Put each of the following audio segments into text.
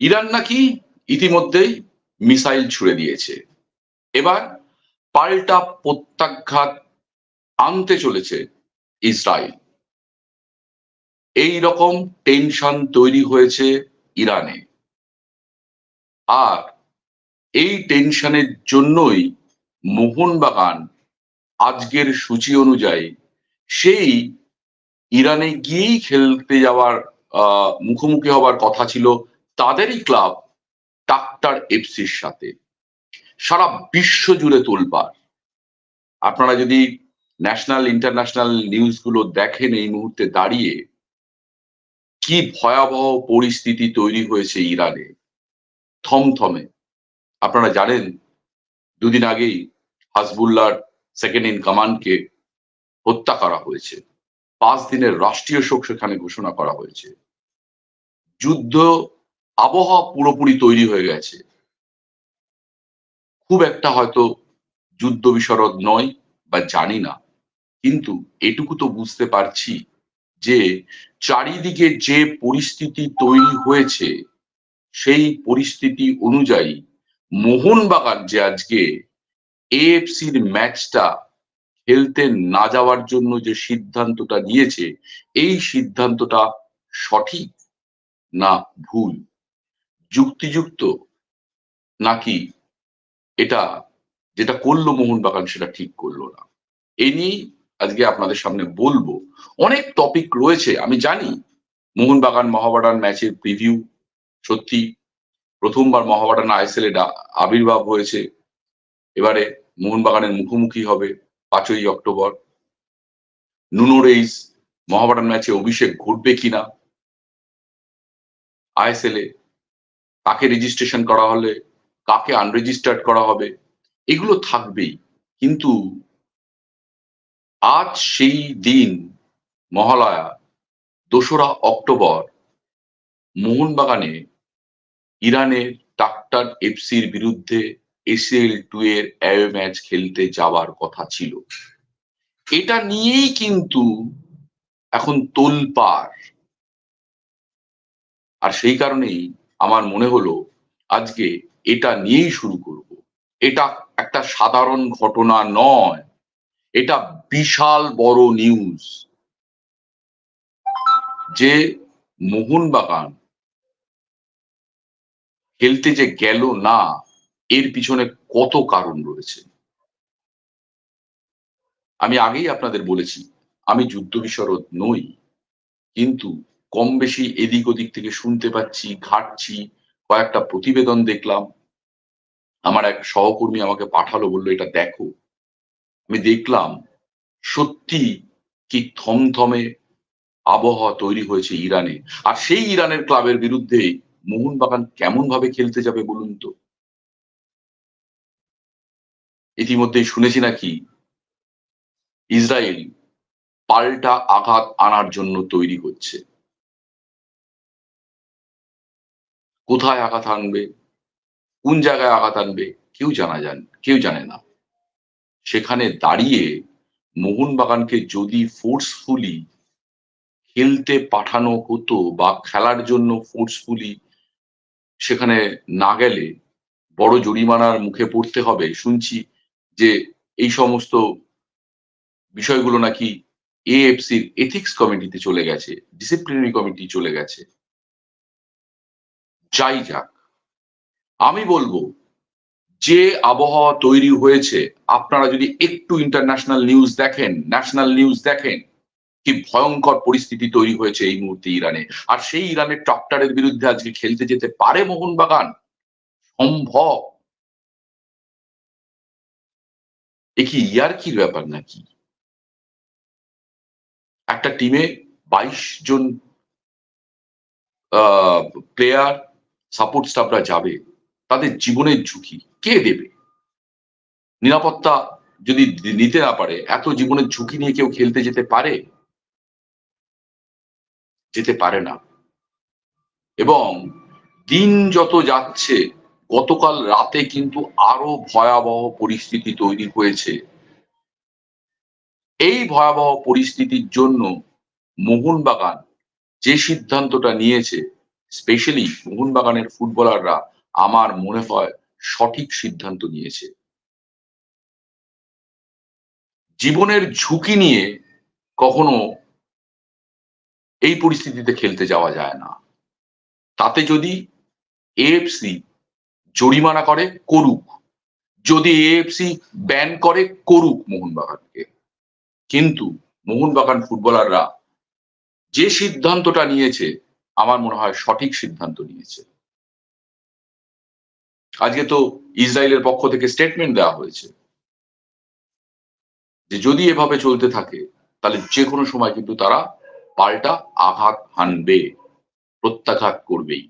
Iran নাকি ইতিমধ্যেই missile ছুড়ে দিয়েছে। এবার পাল্টা প্রত্যাঘাত আনতে চলেছে ইসরায়েল। এই রকম টেনশন তৈরি হয়েছে ইরানে। আর এই টেনশনের জন্যই মোহনবাগান আজকের সূচি অনুযায়ী সেই ইরানে গিয়েই খেলতে যাওয়ার আহ, মুখোমুখি হবার কথা ছিল তাদেরই ক্লাব টাক্টার এফসির সাথে। সারা বিশ্ব জুড়ে তোলবার আপনারা যদি ন্যাশনাল ইন্টারন্যাশনাল নিউজগুলো দেখেন এই মুহূর্তে দাঁড়িয়ে, কি ভয়াবহ পরিস্থিতি তৈরি হয়েছে ইরানে। থমথমে। আপনারা জানেন, দুদিন আগেই হাজবুল্লার সেকেন্ড ইন কমান্ডকে হত্যা করা হয়েছে। পাঁচ দিনের রাষ্ট্রীয় শোক সেখানে ঘোষণা করা হয়েছে। যুদ্ধ আবহাওয়া পুরোপুরি তৈরি হয়ে গেছে। খুব একটা হয়তো যুদ্ধ বিশরদ নয় বা জানি না। কিন্তু এটুকু তো বুঝতে পারছি যে, চারিদিকে যে পরিস্থিতি তৈরি হয়েছে, সেই পরিস্থিতি অনুযায়ী মোহনবাগান যে আজকে এএফসির ম্যাচটা খেলতে না যাওয়ার জন্য যে সিদ্ধান্তটা নিয়েছে, এই সিদ্ধান্তটা সঠিক না ভুল? যুক্তিযুক্ত নাকি এটা যেটা করল মোহনবাগান সেটা ঠিক করল না? এই নিয়েই আজকে আপনাদের সামনে বলব, অনেক টপিক রয়েছে, আমি জানি মোহনবাগান মহাবাগান ম্যাচের প্রিভিউ সত্যি প্রথমবার মহাবাগান আইএসএল এ আবির্ভাব হয়েছে, এবারে মোহনবাগানের মুখোমুখি হবে পাঁচই অক্টোবর। নুনো রেইস মহাবাগান ম্যাচে অভিষেক ঘটবে কিনা? আইএসএল এ কাকে রেজিস্ট্রেশন করা হলে, কাকে আনরেজিস্টার্ড করা হবে, এগুলো থাকবেই। কিন্তু আজ সেই দিন, মহালয়া, দোসরা অক্টোবর, মোহনবাগানে ইরানের টাক্টার এফসির বিরুদ্ধে এসিএল টু এর অ্যাওয়ে ম্যাচ খেলতে যাওয়ার কথা ছিল। এটা নিয়েই কিন্তু এখন তোলপাড়। আর সেই কারণেই আমার মনে হলো আজকে এটা নিয়েই শুরু করব। এটা একটা সাধারণ ঘটনা নয়। এটা বিশাল বড় নিউজ যে মোহনবাগান খেলতে যে গেল না, এর পিছনে কত কারণ রয়েছে। আমি আগেই আপনাদের বলেছি, আমি যুদ্ধ বিশরদ নই, কিন্তু কম বেশি এদিক ওদিক থেকে শুনতে পাচ্ছি, ঘাটছি, কয়েকটা প্রতিবেদন দেখলাম। আমার এক সহকর্মী আমাকে পাঠালো, বলল, এটা দেখো। আমি দেখলাম, সত্যি কি থমথমে আবহাওয়া তৈরি হয়েছে ইরানে। আর সেই ইরানের ক্লাবের বিরুদ্ধে মোহনবাগান কেমন ভাবে খেলতে যাবে বলুন তো? ইতিমধ্যেই শুনেছি নাকি, ইসরায়েল পাল্টা আঘাত আনার জন্য তৈরি হচ্ছে। কোথায় আঘাত আনবে? কোন জায়গায় আঘাত আনবে? কেউ জানা যান কেউ জানে না। সেখানে দাঁড়িয়ে মোহনবাগানকে যদি ফোর্সফুলি খেলতে পাঠানো হতো বা খেলার জন্য ফোর্সফুলি সেখানে না গেলে বড় জরিমানার মুখে পড়তে হবে। শুনছি যে এই সমস্ত বিষয়গুলো নাকি এএফসির এথিক্স কমিটিতে চলে গেছে ডিসিপ্লিনারি কমিটি চলে গেছে। যাই যাক। আমি বলব, যে আবহাওয়া তৈরি হয়েছে, আপনারা যদি একটু ইন্টারন্যাশনাল নিউজ দেখেন ন্যাশনাল নিউজ দেখেন, কি ভয়ঙ্কর পরিস্থিতি তৈরি হয়েছে এই মুহূর্তে ইরানে। আর সেই ইরানের টক্টারের বিরুদ্ধে আজকে খেলতে যেতে পারে মোহনবাগান? সম্ভব। এ কি ইয়ার্কির ব্যাপার নাকি? একটা টিমে বাইশ জন প্লেয়ার সাপোর্ট স্টাফরা যাবে, তাদের জীবনের ঝুঁকি কে দেবে? নিরাপত্তা যদি নিতে না পারে, এত জীবনের ঝুঁকি নিয়ে কেউ খেলতে যেতে পারে? যেতে পারে না। এবং দিন যত যাচ্ছে, গতকাল রাতে কিন্তু আরও ভয়াবহ পরিস্থিতি তৈরি হয়েছে। এই ভয়াবহ পরিস্থিতির জন্য মোহনবাগান যে সিদ্ধান্তটা নিয়েছে স্পেশালি মোহনবাগানের ফুটবলাররা আমার মনে হয় সঠিক সিদ্ধান্ত নিয়েছে। জীবনের ঝুঁকি নিয়ে কখনো এই পরিস্থিতিতে খেলতে যাওয়া যায় না। তাতে যদি এএফসি জরিমানা করে, করুক। যদি এএফসি ব্যান করে, করুক মোহনবাগানকে। কিন্তু মোহনবাগান ফুটবলাররা যে সিদ্ধান্তটা নিয়েছে আমার মনে হয় সঠিক সিদ্ধান্ত নিয়েছে। আজকে তো ইসরায়েলের পক্ষ থেকে স্টেটমেন্ট দেওয়া হয়েছে। যে যদি এভাবে চলতে থাকে, তাহলে যে কোনো সময় কিন্তু তারা পাল্টা আঘাত হানবে, প্রত্যাঘাত করবেই।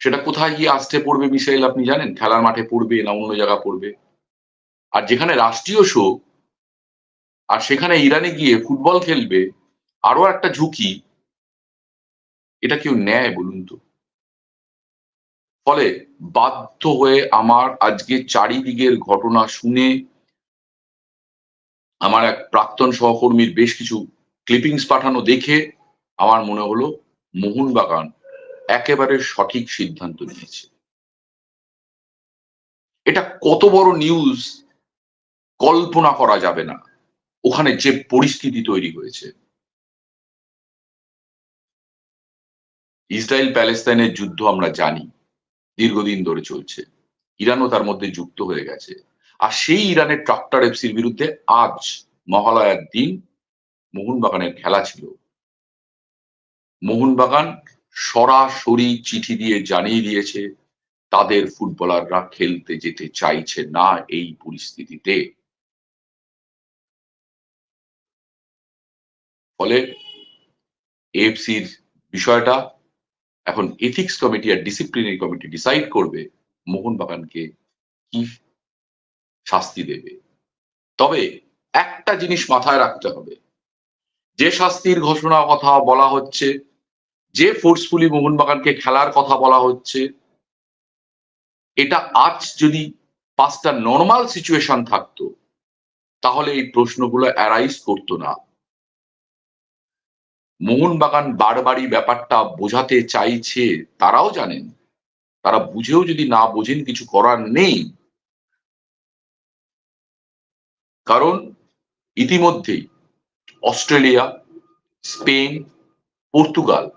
সেটা কোথায় গিয়ে আসতে পড়বে মিসাইল আপনি জানেন? খেলার মাঠে পড়বে না অন্য জায়গা পড়বে? আর যেখানে রাষ্ট্রীয় শোক আর সেখানে ইরানে গিয়ে ফুটবল খেলবে আরও একটা ঝুঁকি এটা কেউ নেয় বলুন তো? ফলে বাধ্য হয়ে আমার আজকে চারিদিকের ঘটনা শুনে আমার এক প্রাক্তন সহকর্মীর বেশ কিছু ক্লিপিংস পাঠানো দেখে আমার মনে হলো মোহনবাগান একেবারে সঠিক সিদ্ধান্ত নিয়েছে। এটা কত বড় নিউজ কল্পনা করা যাবে না। ওখানে যে পরিস্থিতি তৈরি হয়েছে। ইসরায়েল প্যালেস্তাইনের যুদ্ধ আমরা জানি, দীর্ঘদিন ধরে চলছে। ইরানও তার মধ্যে যুক্ত হয়ে গেছে। আর সেই ইরানের ট্রাক্টর এফসির বিরুদ্ধে আজ মহালয়ার দিন মোহনবাগানের খেলা ছিল। মোহনবাগান সরাসরি চিঠি দিয়ে জানিয়ে দিয়েছে, তাদের ফুটবলাররা খেলতে যেতে চাইছে না এই পরিস্থিতিতে। ফলে এফসির বিষয়টা এখন এথিক্স কমিটি আর ডিসিপ্লিনারি কমিটি ডিসাইড করবে মোহনবাগানকে কি শাস্তি দেবে। তবে একটা জিনিস মাথায় রাখতে হবে, যে শাস্তির ঘোষণা কথা বলা হচ্ছে, যে ফোর্সফুলি মোহনবাগানকে খেলার কথা বলা হচ্ছে, এটা আজ যদি পাঁচটা নর্মাল সিচুয়েশন থাকতো, তাহলে এই প্রশ্নগুলো অ্যারাইজ করতো না। মোহনবাগান বারবারই ব্যাপারটা বোঝাতে চাইছে, তারাও জানেন। তারা বুঝেও যদি না বোঝেন, কিছু করার নেই। কারণ ইতিমধ্যেই অস্ট্রেলিয়া, স্পেন, পর্তুগাল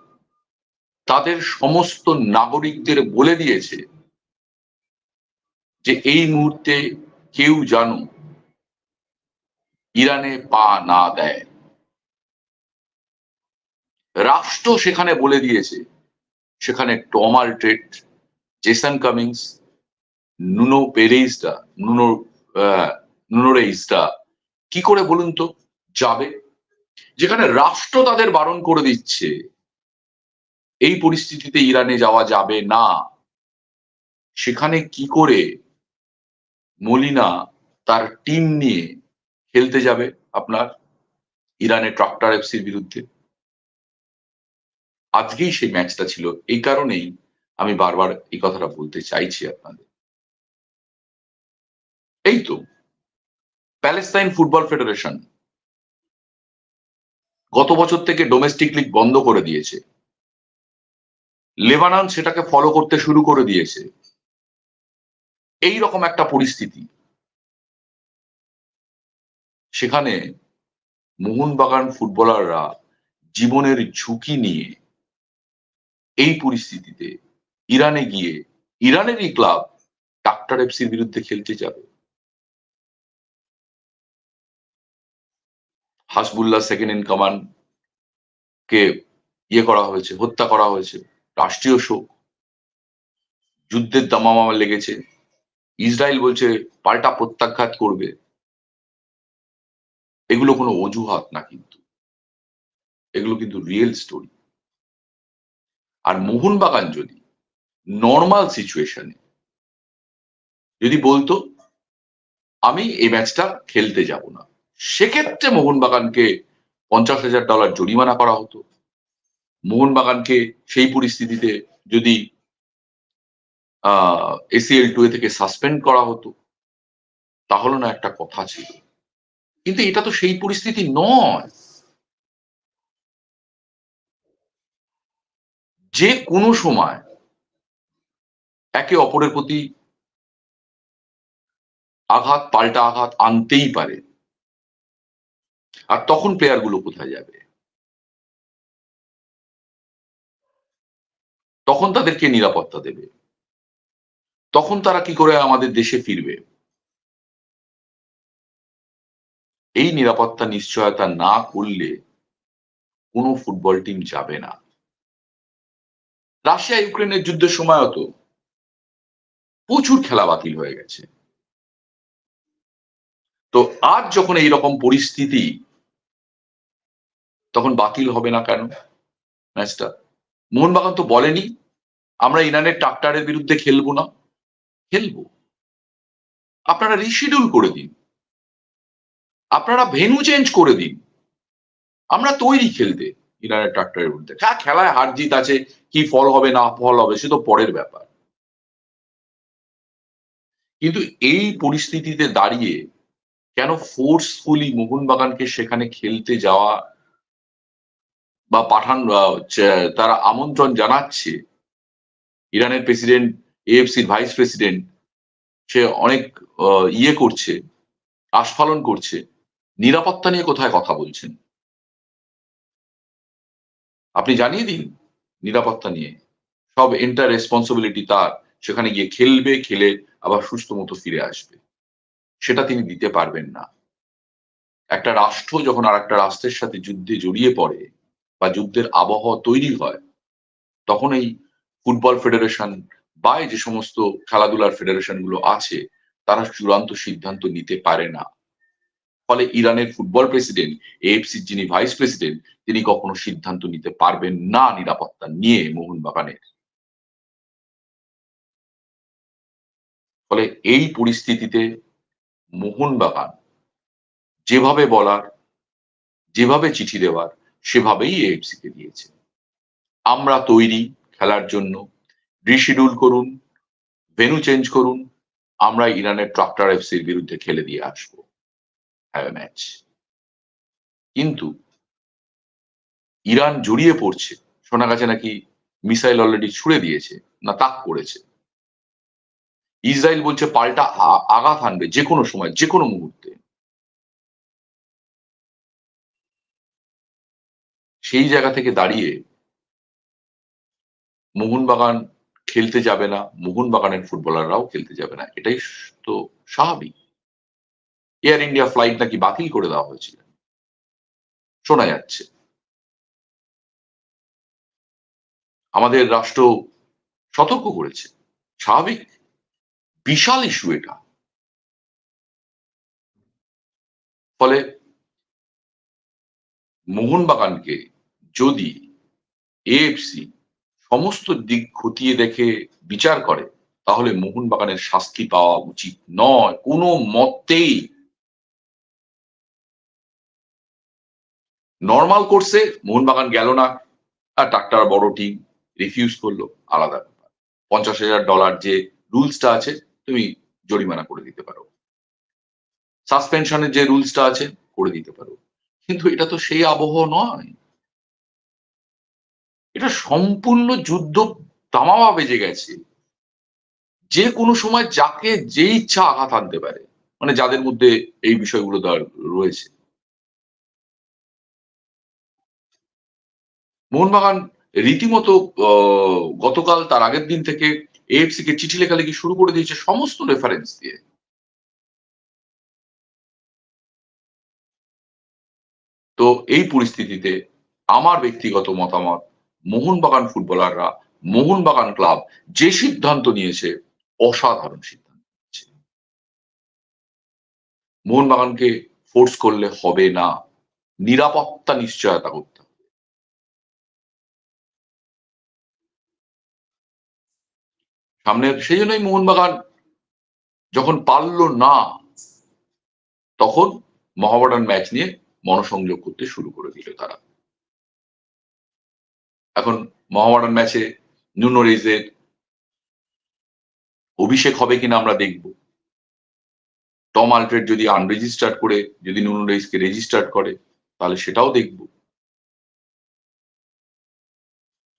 তাদের সমস্ত নাগরিকদের বলে দিয়েছে যে এই মুহূর্তে কেউ জানো ইরানে পা না দেয়। রাষ্ট্র সেখানে বলে দিয়েছে। সেখানে টমার ট্রেট জেসন কামিংস, নুনো পেরেইসটা নুনো নুনোরেইসটা কি করে বলুন তো? যাবে। যেখানে রাষ্ট্র তাদের বারণ করে দিচ্ছে। এই পরিস্থিতিতে ইরানে যাওয়া যাবে না। সেখানে কি করে মলিনা তার টিম নিয়ে খেলতে যাবে আপনার? ইরানের ট্রাক্টর এফসির বিরুদ্ধে। আজকেই সেই ম্যাচটা ছিল। এই কারণেই আমি বারবার এই কথাটা বলতে চাইছি আপনাদের। এই তো প্যালেস্তাইন ফুটবল ফেডারেশন গত বছর থেকে ডোমেস্টিক লিগ বন্ধ করে দিয়েছে। লেবানন সেটাকে ফলো করতে শুরু করে দিয়েছে। এই রকম একটা পরিস্থিতি। সেখানে মোহনবাগান ফুটবলাররা জীবনের ঝুঁকি নিয়ে এই পরিস্থিতিতে ইরানে গিয়ে, ইরানেরই ক্লাব ডাক্তার এফসির বিরুদ্ধে খেলতে যাবে। হাসবুল্লাহ সেকেন্ড ইন কমান্ড কে ইয়ে করা হয়েছে, হত্যা করা হয়েছে। রাষ্ট্রীয় শোক। যুদ্ধের দামামা লেগেছে। ইসরায়েল বলছে, পাল্টা প্রত্যাঘাত করবে। এগুলো কোনো অজুহাত না কিন্তু। এগুলো কিন্তু রিয়েল স্টোরি আর মোহনবাগান যদি নর্মাল সিচুয়েশনে যদি বলতো, আমি এই ম্যাচটা খেলতে যাব না, সেক্ষেত্রে মোহনবাগানকে পঞ্চাশ হাজার ডলার জরিমানা করা হতো। মোহনবাগানকে সেই পরিস্থিতিতে যদি এসিএল টু থেকে সাসপেন্ড করা হতো, তাহলে না একটা কথা ছিল। কিন্তু এটা তো সেই পরিস্থিতি নয়। যে কোনো সময় একে অপরের প্রতি আঘাত, পাল্টা আঘাত আনতেই পারে। আর তখন প্লেয়ারগুলো কোথায় যাবে? তখন তাদেরকে নিরাপত্তা দেবে। তখন তারা কি করে আমাদের দেশে ফিরবে? এই নিরাপত্তা, নিশ্চয়তা না করলে কোনো ফুটবল টিম যাবে না। রাশিয়া ইউক্রেনের যুদ্ধের সময়ও তো প্রচুর খেলা বাতিল হয়ে গেছে। তো আজ যখন এই রকম পরিস্থিতি, তখন বাতিল হবে না কেন? ম্যাচটা। মোহনবাগান তো বলেনি, আমরা ইরানের ট্রাক্টারের বিরুদ্ধে খেলব না। খেলব। আপনারা রিশিডিউল করে দিন। আপনারা ভেনু চেঞ্জ করে দিন। আমরা তৈরি খেলতে। ইরানের ট্রাক্টরের বিরুদ্ধে হ্যাঁ খেলায় হার জিত আছে, কি ফল হবে, না ফল হবে, সে তো পরের ব্যাপার। কিন্তু এই পরিস্থিতিতে দাঁড়িয়ে কেন ফোর্সফুলি মোহনবাগানকে সেখানে খেলতে যাওয়া বা পাঠান তারা আমন্ত্রণ জানাচ্ছে, ইরানের প্রেসিডেন্ট এএফসির ভাইস প্রেসিডেন্ট সে অনেক ইয়ে করছে, আস্ফালন করছে, নিরাপত্তা নিয়ে কোথায় কথা বলছেন? আপনি জানিয়ে দিন নিরাপত্তা নিয়ে। সব এন্টার রেসপন্সিবিলিটি তার। সেখানে গিয়ে খেলবে, খেলে আবার সুস্থ মতো ফিরে আসবে। সেটা তিনি দিতে পারবেন না। একটা রাষ্ট্র যখন আর একটা রাষ্ট্রের সাথে যুদ্ধে জড়িয়ে পড়ে বা যুদ্ধের আবহাওয়া তৈরি হয়, তখন এই ফুটবল ফেডারেশন বা যে সমস্ত খেলাধুলার ফেডারেশনগুলো আছে, তারা চূড়ান্ত সিদ্ধান্ত নিতে পারে না। ফলে ইরানের ফুটবল প্রেসিডেন্ট এএফসির যিনি ভাইস প্রেসিডেন্ট তিনি কখনো সিদ্ধান্ত নিতে পারবেন না নিরাপত্তা নিয়ে মোহনবাগানের। ফলে এই পরিস্থিতিতে মোহনবাগান যেভাবে বলার, যেভাবে চিঠি দেওয়ার, সেভাবেই এএফসি কে দিয়েছে। আমরা তৈরি খেলার জন্য রিশিডিউল করুন ভেনু চেঞ্জ করুন, আমরা ইরানের ট্রাক্টর এফসির বিরুদ্ধে খেলে দিয়ে আসব। ম্যাচ কিন্তু ইরান জড়িয়ে পড়ছে শোনা গেছে নাকি মিসাইল অলরেডি ছুড়ে দিয়েছে, না তাক করেছে। ইসরায়েল বলছে পাল্টা আঘাত আনবে যে কোনো সময়, যে কোনো মুহূর্তে। সেই জায়গা থেকে দাঁড়িয়ে মোহনবাগান খেলতে যাবে না, মোহনবাগানের ফুটবলাররাও খেলতে যাবে না, এটাই তো স্বাভাবিক। এয়ার ইন্ডিয়া ফ্লাইট নাকি বাতিল করে দেওয়া হয়েছিল। শোনা যাচ্ছে। আমাদের রাষ্ট্র সতর্ক করেছে। স্বাভাবিক। বিশাল ইস্যু এটা। ফলে মোহনবাগানকে যদি এএফসি সমস্ত দিক খতিয়ে দেখে বিচার করে, তাহলে মোহনবাগানের শাস্তি পাওয়া উচিত নয়। কোনো মতেই নর্মাল কোর্সে মোহনবাগান গেল না, আর ডাক্তার বড় টিম রিফিউজ করল, আলাদা ব্যাপার। পঞ্চাশ হাজার ডলার যে রুলসটা আছে, তুমি জরিমানা করে দিতে পারো। সাসপেনশনের যে রুলসটা আছে, করে দিতে পারো। কিন্তু এটা তো সেই আবহ নয়। এটা সম্পূর্ণ যুদ্ধ তামামা বেজে গেছে। যে কোনো সময় যাকে যে ইচ্ছা আঘাত আনতে পারে মানে যাদের মধ্যে এই বিষয়গুলো রয়েছে। মোহনবাগান রীতিমতো গতকাল তার আগের দিন থেকে এএফসি কে চিঠি লেখালেখি শুরু করে দিয়েছে সমস্ত রেফারেন্স দিয়ে। তো এই পরিস্থিতিতে আমার ব্যক্তিগত মতামত, মোহনবাগান ফুটবলাররা, মোহনবাগান ক্লাব যে সিদ্ধান্ত নিয়েছে, অসাধারণ সিদ্ধান্ত নিয়েছে। মোহনবাগানকে ফোর্স করলে হবে না। নিরাপত্তা নিশ্চয়তা করতে হবে সামনের সেই জন্যই মোহনবাগান যখন পারল না, তখন মহাবাডান ম্যাচ নিয়ে মনসংযোগ করতে শুরু করে দিল তারা। এখন মহামারান ম্যাচে নুনো রেজের অভিষেক হবে কিনা আমরা দেখব। টম আলফ্রেড যদি আনরেজিস্টার্ড করে, যদি নুনো রেজকে রেজিস্টার্ড করে, তাহলে সেটাও দেখব।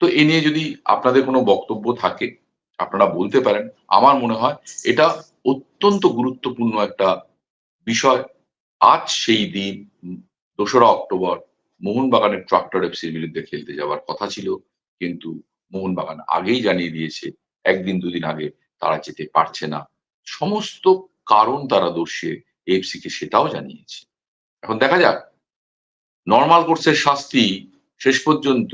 তো এ নিয়ে যদি আপনাদের কোনো বক্তব্য থাকে আপনারা বলতে পারেন, আমার মনে হয় এটা অত্যন্ত গুরুত্বপূর্ণ একটা বিষয়। আজ সেই দিন, দোসরা অক্টোবর, মোহনবাগানের ট্রাক্টর এফসির বিরুদ্ধে খেলতে যাওয়ার কথা ছিল, কিন্তু মোহনবাগান আগেই জানিয়ে দিয়েছে, একদিন দুদিন আগে তারা যেতে পারছে না। সমস্ত কারণ তারা দর্শিয়ে এফসি কে সেটাও জানিয়েছে। এখন দেখা যাক নর্মাল কোর্সের শাস্তি শেষ পর্যন্ত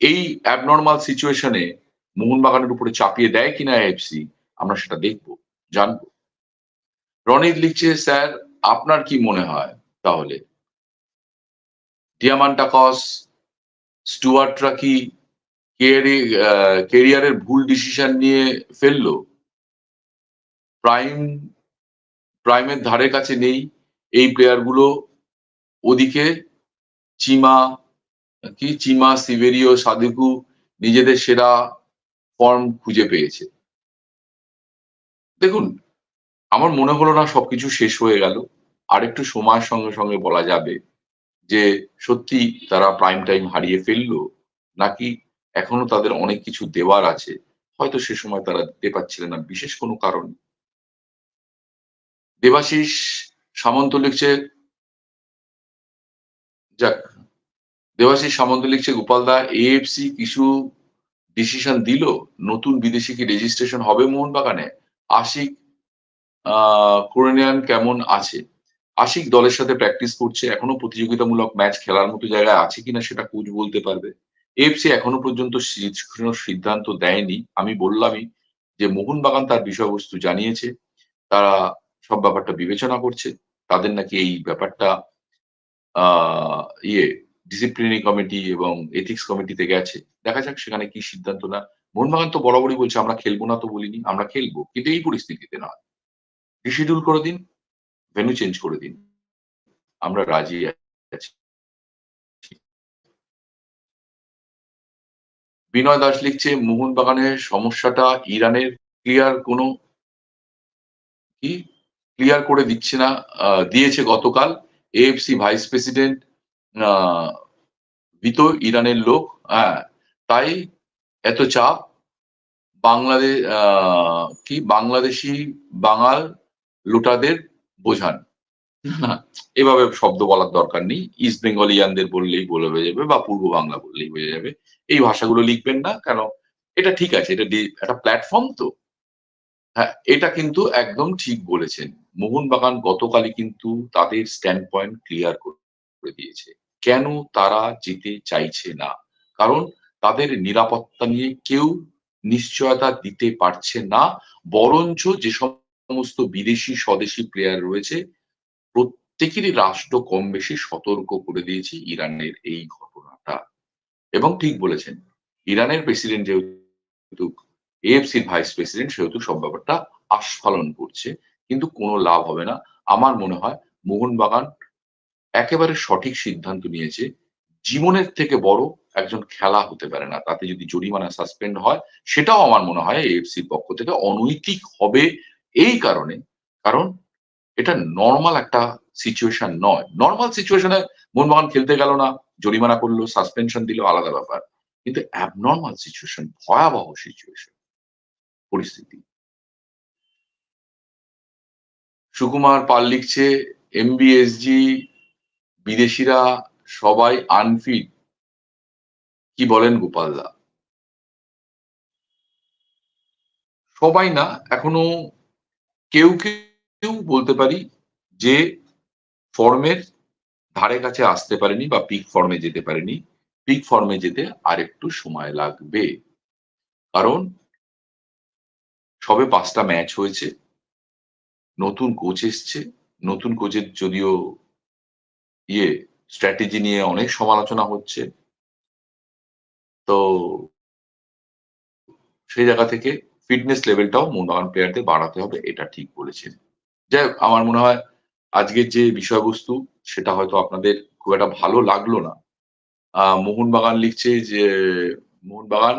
এই অ্যাবনর্মাল সিচুয়েশনে মোহনবাগানের উপরে চাপিয়ে দেয় কিনা এফসি আমরা সেটা দেখব, জানব। রনিত লিখছে, স্যার, আপনার কি মনে হয় তাহলে? ডিয়ামান্টাকস স্টুয়ার্টরা কি কেরিয়ারের ভুল ডিসিশন নিয়ে ফেলল? প্রাইম, প্রাইমের ধারে কাছে নেই এই প্লেয়ারগুলো। ওদিকে চিমা, কি? চিমা, সিভেরিও, সাদিকু, নিজেদের সেরা ফর্ম খুঁজে পেয়েছে। দেখুন, আমার মনে হলো না সবকিছু শেষ হয়ে গেল। আর একটু সময়ের সঙ্গে সঙ্গে বলা যাবে যে, সত্যি তারা প্রাইম টাইম হারিয়ে ফেলল, নাকি এখনও তাদের অনেক কিছু দেওয়ার আছে, হয়তো সে সময় তারা দিতে পারছিলেন না, বিশেষ কোনো কারণ দেবাশিস সামন্ত লিখছে, যাক, দেবাশিস সামন্ত লিখছে, গোপাল দা এএফসি কিছু ডিসিশন দিল, নতুন বিদেশি কি রেজিস্ট্রেশন হবে মোহনবাগানে? আশিক কোরিয়ান কেমন আছে? আশিক দলের সাথে প্র্যাকটিস করছে, এখনও প্রতিযোগিতামূলক ম্যাচ খেলার মতো জায়গায় আছে কিনা সেটা কোচ বলতে পারবে। এফসি এখনও পর্যন্ত সিদ্ধান্ত দেয়নি। আমি বললামই যে মোহনবাগান তার বিষয়বস্তু জানিয়েছে, তারা সব ব্যাপারটা বিবেচনা করছে, তাদের নাকি এই ব্যাপারটা, আহ ইয়ে ডিসিপ্লিনারি কমিটি এবং এথিক্স কমিটিতে গেছে দেখা যাক সেখানে কি সিদ্ধান্ত না মোহনবাগান তো বরাবরই বলছে, আমরা খেলব না তো বলিনি, আমরা খেলব। কিন্তু এই পরিস্থিতিতে নয়। রিশিডিউল করে দিন ভেনু চেঞ্জ করে দিন। আমরা রাজি আছি। বিনয় দাস লিখছে, মোহনবাগানের সমস্যাটা ইরানের ক্লিয়ার কোনো কি? ক্লিয়ার করে দিচ্ছে না। দিয়েছে গতকাল এএফসি ভাইস প্রেসিডেন্ট বিত ইরানের লোক হ্যাঁ তাই এত চাপ বাংলাদেশ কি, বাংলাদেশি, বাঙাল লোটাদের বোঝান। এভাবে শব্দ বলার দরকার নেই ইস্ট বেঙ্গলিয়ানদের বললেই বলে যাবে বা পূর্ব বাংলা বললেই হয়ে যাবে। এই ভাষাগুলো লিখবেন না, কেন? এটা ঠিক আছে, এটা একটা প্ল্যাটফর্ম তো। হ্যাঁ এটা কিন্তু একদম ঠিক বলেছেন। মোহনবাগান গতকালই কিন্তু তাদের স্ট্যান্ড পয়েন্ট ক্লিয়ার করে দিয়েছে। কেন তারা যেতে চাইছে না? কারণ তাদের নিরাপত্তা নিয়ে কেউ নিশ্চয়তা দিতে পারছে না, বরঞ্চ যে সমস্ত বিদেশি স্বদেশি প্লেয়ার রয়েছে, প্রত্যেকেরই রাষ্ট্র কম বেশি সতর্ক করে দিয়েছে ইরানের এই ঘটনাটা। এবং ঠিক বলেছেন, ইরানের প্রেসিডেন্ট যেহেতু এএফসির ভাইস প্রেসিডেন্ট সেহেতু সব ব্যাপারটা আস্ফালন করছে, কিন্তু কোনো লাভ হবে না। আমার মনে হয় মোহনবাগান একেবারে সঠিক সিদ্ধান্ত নিয়েছে জীবনের থেকে বড় একজন খেলা হতে পারে না। তাতে যদি জরিমানা সাসপেন্ড হয়, সেটাও আমার মনে হয় এএফসির পক্ষ থেকে অনৈতিক হবে এই কারণে। কারণ এটা নর্মাল একটা সিচুয়েশন নয়। নর্মাল সিচুয়েশনে মোহনবাগান খেলতে গেল না, জরিমানা করল সাসপেনশন দিল, আলাদা ব্যাপার। কিন্তু অ্যাবনর্মাল সিচুয়েশন ভয়াবহ সিচুয়েশন পরিস্থিতি। সুকুমার পাল লিখছে এমবিএসজি বিদেশিরা সবাই আনফিট কি বলেন গোপালদা? সবাই না, এখনও কেউ কেউ বলতে পারি যে ফর্মের ধারে কাছে আসতে পারেনি বা পিক ফর্মে যেতে পারেনি। পিক ফর্মে যেতে আর একটু সময় লাগবে। কারণ সবে পাঁচটা ম্যাচ হয়েছে। নতুন কোচ এসছে। নতুন কোচের যদিও ইয়ে স্ট্র্যাটেজি নিয়ে অনেক সমালোচনা হচ্ছে। তো সেই জায়গা থেকে ফিটনেস লেভেলটাও মোহনবাগান প্লেয়ারদের বাড়াতে হবে, এটা ঠিক বলেছেন। যাই হোক, আমার মনে হয় আজকের যে বিষয়বস্তু, সেটা হয়তো আপনাদের খুব একটা ভালো লাগল না। মোহনবাগান লিখছে যে, মোহনবাগান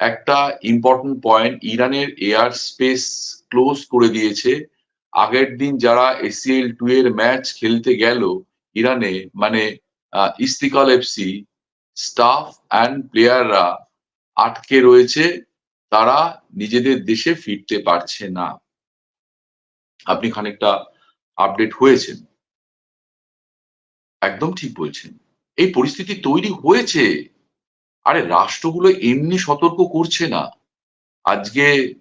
একটা ইম্পর্টেন্ট পয়েন্ট ইরানের এয়ার স্পেস ক্লোজ করে দিয়েছে। আগের দিন যারা এসিএল টু এর ম্যাচ খেলতে গেল ইরানে মানে ইস্তিকাল এফসি স্টাফ অ্যান্ড প্লেয়াররা আটকে রয়েছে, তারা নিজেদের দেশে ফিরতে পারছে না। আপনি খানিকটা আপডেট হয়েছেন। একদম ঠিক বলছেন। এই পরিস্থিতি তৈরি হয়েছে। আরে, রাষ্ট্রগুলো এমনি সতর্ক করছে না। আজকে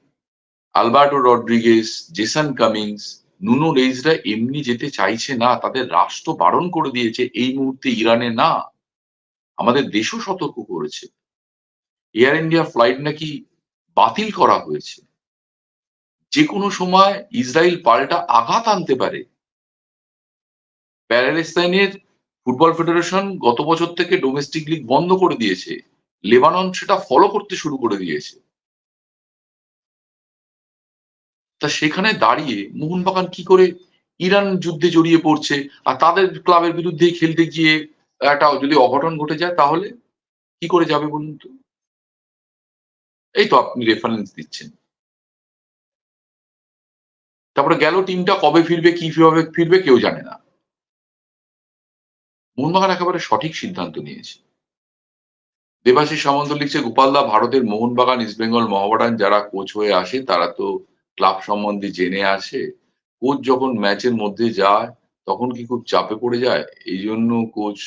Alberto Rodriguez, Jason Cummings Nuno রেইজরা এমনি যেতে চাইছে না, তাদের রাষ্ট্র বারণ করে দিয়েছে, এই মুহূর্তে ইরানে না। আমাদের দেশও সতর্ক করেছে। এয়ার ইন্ডিয়া ফ্লাইট নাকি বাতিল করা হয়েছে। যে কোনো সময় ইসরায়েল পাল্টা আঘাত আনতে পারে। প্যালেস্তাইনের ফুটবল ফেডারেশন গত বছর থেকে ডোমেস্টিক লিগ বন্ধ করে দিয়েছে। লেবানন সেটা ফলো করতে শুরু করে দিয়েছে। তা সেখানে দাঁড়িয়ে মোহনবাগান কি করে ইরান যুদ্ধে জড়িয়ে পড়ছে আর তাদের ক্লাবের বিরুদ্ধে খেলতে গিয়ে একটা যদি অঘটন ঘটে যায় তাহলে কি করে যাবে বলুন তো? এই তো আপনি রেফারেন্স দিচ্ছেন। তারপরে গেল টিমটা কবে ফিরবে, কি কীভাবে ফিরবে কেউ জানে না। মোহনবাগান একেবারে সঠিক সিদ্ধান্ত নিয়েছে। দেবাশিস সামন্ত লিখছে গোপালদা ভারতের মোহনবাগান, ইস্টবেঙ্গল, মহাবাডান যারা কোচ হয়ে আসে তারা তো ক্লাব সম্বন্ধে জেনে আসে, কোচ যখন ম্যাচের মধ্যে যায়, তখন কি খুব চাপে পড়ে যায়? এই জন্য কোচ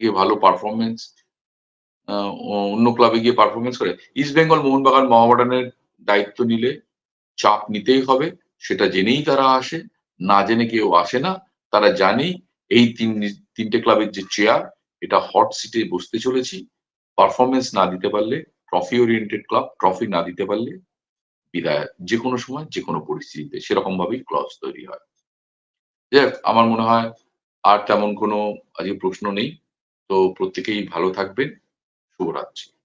গিয়ে ভালো পারফরমেন্স অন্য ক্লাবে গিয়ে পারফরমেন্স করে। ইস্ট বেঙ্গল মোহনবাগান মহাবাডানের দায়িত্ব নিলে চাপ নিতেই হবে, সেটা জেনেই তারা আসে। না জেনে কেউ আসে না, তারা জানেই এই তিন, তিনটে ক্লাবের যে চেয়ার এটা হট সিটে বসতে চলেছি। পারফরমেন্স না দিতে পারলে ট্রফি ওরিয়েন্টেড ক্লাব ট্রফি না দিতে পারলে বিদায় যে কোনো সময় যে কোনো পরিস্থিতিতে সেরকম ভাবেই ক্লজ তৈরি হয়। যাক, আমার মনে হয় আর তেমন কোনো আজকে প্রশ্ন নেই। তো প্রত্যেকেই ভালো থাকবেন। শুভরাত্রি।